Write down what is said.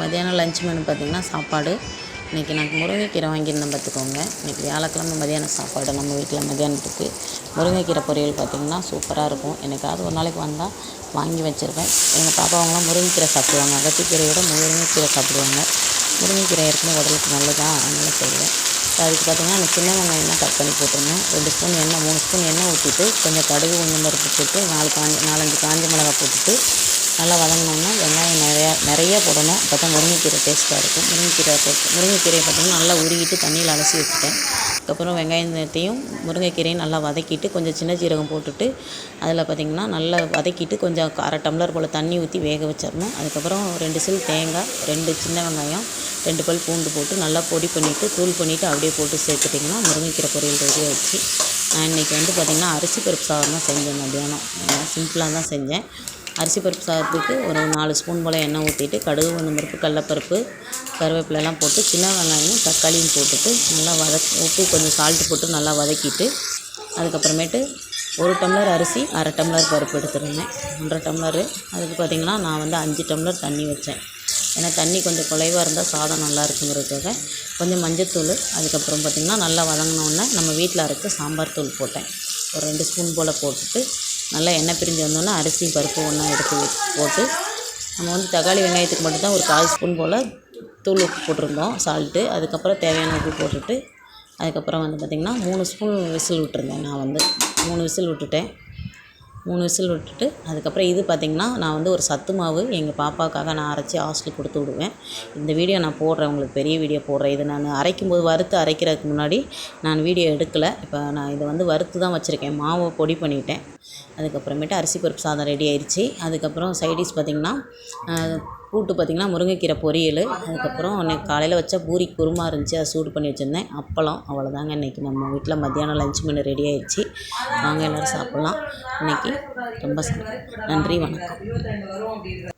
மதியானம் lunch menu பார்த்திங்கன்னா சாப்பாடு. இன்றைக்கி நான் முருங்கைக்கீரை வாங்கியிருந்தேன் பார்த்துக்கோங்க. இன்றைக்கி வியாழக்கிழமை மதியானம் சாப்பாடு நம்ம வீட்டில் மதியானத்துக்கு. முருங்கைக்கீரை பொரியல் பார்த்திங்கன்னா சூப்பராக இருக்கும். எனக்காவது ஒரு நாளைக்கு வந்தால் வாங்கி வச்சுருப்பேன் எங்கள் பாப்பாவங்களாம் முருங்கைக்கீரை சாப்பிடுவாங்க. அகத்திக்கீரையோட முருங்கைக்கீரை சாப்பிடுவாங்க. முருங்கைக்கீரை ஏற்கனவே உடலுக்கு நல்லதான் அதனால் செய்வேன். அதுக்கு பார்த்திங்கன்னா அந்த சின்ன வெங்காயம் கட் பண்ணி போட்டிருந்தேன். ரெண்டு ஸ்பூன் எண்ணெய் மூணு ஸ்பூன் எண்ணெய் ஊற்றிட்டு கொஞ்சம் கடுகு கொஞ்சம் பருப்பு போட்டு நாலு காஞ்சி நாலஞ்சு காஞ்ச மிளகா போட்டுட்டு நல்லா வதங்கினோன்னா வெங்காயம் நிறையா நிறையா போடணும். அப்போ தான் முருங்கைக்கீரை டேஸ்ட்டாக இருக்கும். முருங்கைக்கீரை போட்டு முருங்கைக்கீரையை பார்த்திங்கன்னா நல்லா உருகிட்டு தண்ணியில் அலசி வச்சுட்டேன். அதுக்கப்புறம் வெங்காயத்தையும் முருங்கைக்கீரையும் நல்லா வதக்கிட்டு கொஞ்சம் சின்ன சீரகம் போட்டுட்டு அதில் பார்த்திங்கன்னா நல்லா வதக்கிட்டு கொஞ்சம் அரை டம்ளர் போல் தண்ணி ஊற்றி வேக வச்சிடணும். அதுக்கப்புறம் ரெண்டு சில் தேங்காய் ரெண்டு சின்ன வெங்காயம் ரெண்டு பல் பூண்டு போட்டு நல்லா பொடி பண்ணிவிட்டு தூள் பண்ணிவிட்டு அப்படியே போட்டு சேர்த்துட்டிங்கன்னா முருங்கைக்கீரை பொரியல் ரெடியாக வச்சு நான் இன்றைக்கி வந்து பார்த்திங்கன்னா அரிசி பருப்பு சாதம் தான் செஞ்சேன் மத்தியானம். சிம்பிளாக தான் செஞ்சேன். அரிசி பருப்பு சாதத்துக்கு ஒரு நாலு ஸ்பூன் போல் எண்ணெய் ஊற்றிட்டு கடுகு உளுந்தம் பருப்பு கடலப்பருப்பு கருவேப்பிலைலாம் போட்டு சின்ன வெங்காயமும் தக்காளியும் போட்டுட்டு நல்லா வதக் உப்பு கொஞ்சம் சால்ட்டு போட்டு நல்லா வதக்கிட்டு அதுக்கப்புறமேட்டு ஒரு டம்ளர் அரிசி அரை டம்ளர் பருப்பு எடுத்துருந்தேன். ஒன்றரை டம்ளரு. அதுக்கு பார்த்திங்கன்னா நான் வந்து அஞ்சு டம்ளர் தண்ணி வச்சேன். ஏன்னா தண்ணி கொஞ்சம் குலைவாக இருந்தால் சாதம் நல்லா இருக்குங்கிறதுக்காக கொஞ்சம் மஞ்சத்தூள் அதுக்கப்புறம் பார்த்திங்கன்னா நல்லா வதங்கினோடனே நம்ம வீட்டில் அரைச்ச சாம்பார் தூள் போட்டேன். ஒரு ரெண்டு ஸ்பூன் போல் போட்டுட்டு நல்லா எண்ணெய் பிரிஞ்சு வந்தோடனே அரிசியும் பருப்பு ஒன்றா எடுத்து போட்டு நம்ம வந்து தக்காளி வெங்காயத்துக்கு மட்டும்தான் ஒரு கால் ஸ்பூன் போல் தூள் உப்பு போட்டிருந்தோம் சால்ட்டு அதுக்கப்புறம் தேவையான உப்பு போட்டுட்டு அதுக்கப்புறம் வந்து பார்த்திங்கன்னா மூணு ஸ்பூன் விசில் விட்டுருந்தேன் நான் வந்து. மூணு விசில் விட்டுட்டேன். மூணு விசில் விட்டுட்டு அதுக்கப்புறம் இது பார்த்திங்கன்னா நான் வந்து ஒரு சத்து மாவு எங்கள் பாப்பாவுக்காக நான் அரைச்சி ஹாஸ்டலுக்கு கொடுத்து விடுவேன். இந்த வீடியோ நான் போடுறேன் உங்களுக்கு பெரிய வீடியோ போடுறேன். இது நான் அரைக்கும் போது வறுத்து அரைக்கிறதுக்கு முன்னாடி நான் வீடியோ எடுக்கலை. இப்போ நான் இதை வந்து வறுத்து தான் வச்சுருக்கேன். மாவை பொடி பண்ணிவிட்டேன் அதுக்கப்புறமேட்டு அரிசி பருப்பு சாதம் ரெடி ஆயிடுச்சு அதுக்கப்புறம் சைடிஷ் பார்த்திங்கன்னா கூட்டு பார்த்திங்கன்னா முருங்கைக்கீரை பொரியல் அதுக்கப்புறம் இன்னைக்கு காலையில் வச்ச பூரி குருமா இருந்துச்சு அதை சூடு பண்ணி வச்சுருந்தேன். அப்பளம் அவ்வளோதாங்க இன்றைக்கி நம்ம வீட்டில் மத்தியானம் லஞ்ச் மெனு ரெடி ஆயிடுச்சு. வாங்க எல்லோரும் சாப்பிட்லாம். இன்றைக்கி ரொம்ப நன்றி வணக்கம்.